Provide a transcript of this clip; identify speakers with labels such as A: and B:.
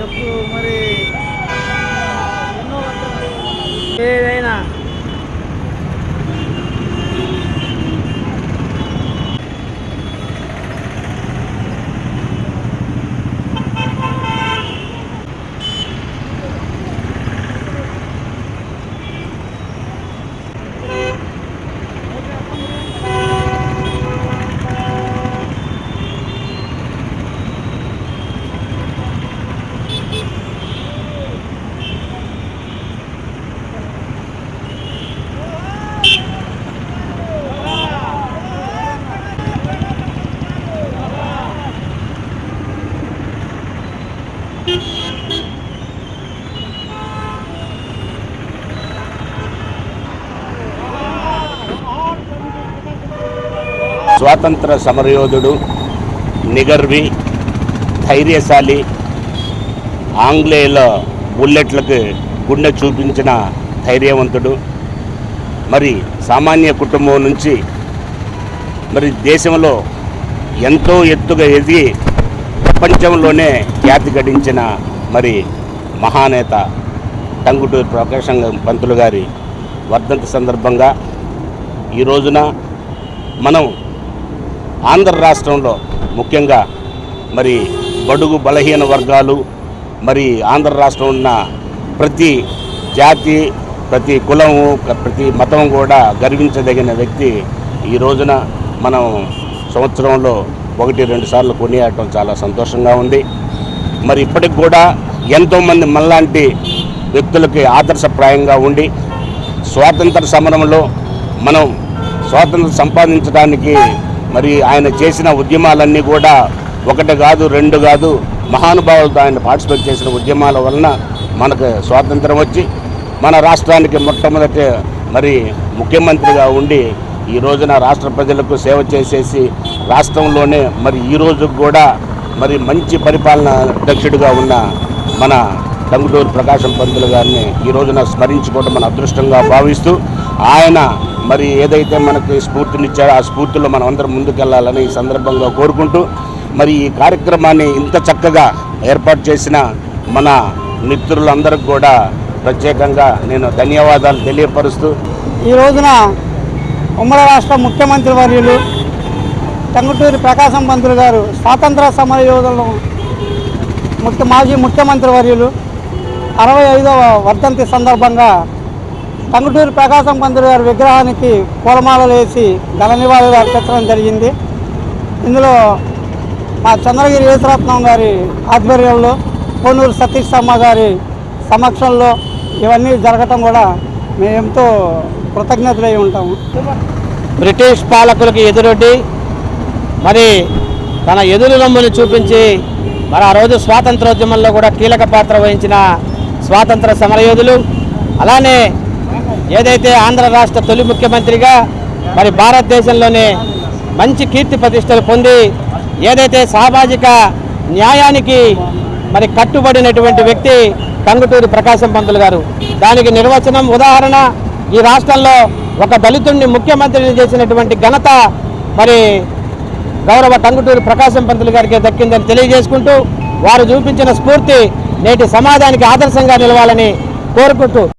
A: డబ్బు మరి ఎన్నో ఏదైనా
B: స్వాతంత్ర సమరయోధుడు నిగర్వి ధైర్యశాలి ఆంగ్లేయుల బుల్లెట్లకు గుండె చూపించిన ధైర్యవంతుడు. మరి సామాన్య కుటుంబం నుంచి మరి దేశంలో ఎంతో ఎత్తుగా ఎదిగి ప్రపంచంలోనే ఖ్యాతి గడించిన మరి మహానేత టంగుటూరు ప్రకాశం పంతులు గారి వర్ధంతి సందర్భంగా ఈ రోజున మనం ఆంధ్ర రాష్ట్రంలో ముఖ్యంగా మరి బడుగు బలహీన వర్గాలు మరి ఆంధ్ర రాష్ట్రం ఉన్న ప్రతి జాతి ప్రతి కులము ప్రతి మతం కూడా గర్వించదగిన వ్యక్తి ఈ రోజున మనం సంవత్సరంలో ఒకటి రెండు సార్లు కొనియాడటం చాలా సంతోషంగా ఉంది. మరి ఇప్పటికి కూడా ఎంతోమంది మనలాంటి వ్యక్తులకి ఆదర్శప్రాయంగా ఉండి స్వాతంత్ర సమరంలో మనం స్వాతంత్రం సంపాదించడానికి మరి ఆయన చేసిన ఉద్యమాలన్నీ కూడా ఒకటి కాదు రెండు కాదు మహానుభావులతో ఆయన పార్టిసిపేట్ చేసిన ఉద్యమాల వలన మనకు స్వాతంత్రం వచ్చి మన రాష్ట్రానికి మొట్టమొదటి మరి ముఖ్యమంత్రిగా ఉండి ఈ రోజున రాష్ట్ర ప్రజలకు సేవ చేసేసి రాష్ట్రంలోనే మరి ఈ రోజు కూడా మరి మంచి పరిపాలన అధ్యక్షుడిగా ఉన్న మన టంగుటూరు ప్రకాశం పంతులు గారిని ఈ రోజున స్మరించుకోవడం మన అదృష్టంగా భావిస్తూ ఆయన మరి ఏదైతే మనకి స్ఫూర్తినిచ్చారో ఆ స్ఫూర్తిలో మనం అందరం ముందుకెళ్ళాలని ఈ సందర్భంగా కోరుకుంటూ మరి ఈ కార్యక్రమాన్ని ఇంత చక్కగా ఏర్పాటు చేసిన మన మిత్రులందరికీ కూడా ప్రత్యేకంగా నేను ధన్యవాదాలు తెలియపరుస్తూ
A: ఈ రోజున ఉమ్మడి రాష్ట్ర ముఖ్యమంత్రి వర్యులు టంగుటూరి ప్రకాశం పంతులు గారు స్వాతంత్ర సమర యోధులు ముఖ్య మాజీ ముఖ్యమంత్రి వర్యులు అరవై ఐదవ వర్ధంతి సందర్భంగా టంగుటూరి ప్రకాశం పంతులు గారి విగ్రహానికి పూలమాలలు వేసి ఘన నివాళులు అర్పించడం జరిగింది. ఇందులో మా చంద్రగిరి యేసరత్నం గారి ఆధ్వర్యంలో కోనూరు సతీష్ అమ్మ గారి సమక్షంలో ఇవన్నీ జరగటం కూడా మేము ఎంతో కృతజ్ఞతలై ఉంటాము.
C: బ్రిటిష్ పాలకులకి ఎదురొడ్డి మరి తన ఎదురు నమ్ముని చూపించి మరి ఆ రోజు స్వాతంత్రోద్యమంలో కూడా కీలక పాత్ర వహించిన స్వాతంత్ర సమరయోధులు అలానే ఏదైతే ఆంధ్ర రాష్ట్ర తొలి ముఖ్యమంత్రిగా మరి భారతదేశంలోనే మంచి కీర్తి ప్రతిష్టలు పొంది ఏదైతే సామాజిక న్యాయానికి మరి కట్టుబడినటువంటి వ్యక్తి టంగుటూరి ప్రకాశం పంతులు గారు దానికి నిర్వచనం ఉదాహరణ ఈ రాష్ట్రంలో ఒక దళితుడిని ముఖ్యమంత్రిని చేసినటువంటి ఘనత మరి గౌరవ టంగుటూరి ప్రకాశం పంతులు గారికి దక్కిందని తెలియజేసుకుంటూ వారు చూపించిన స్ఫూర్తి నేటి సమాజానికి ఆదర్శంగా నిలవాలని కోరుకుంటూ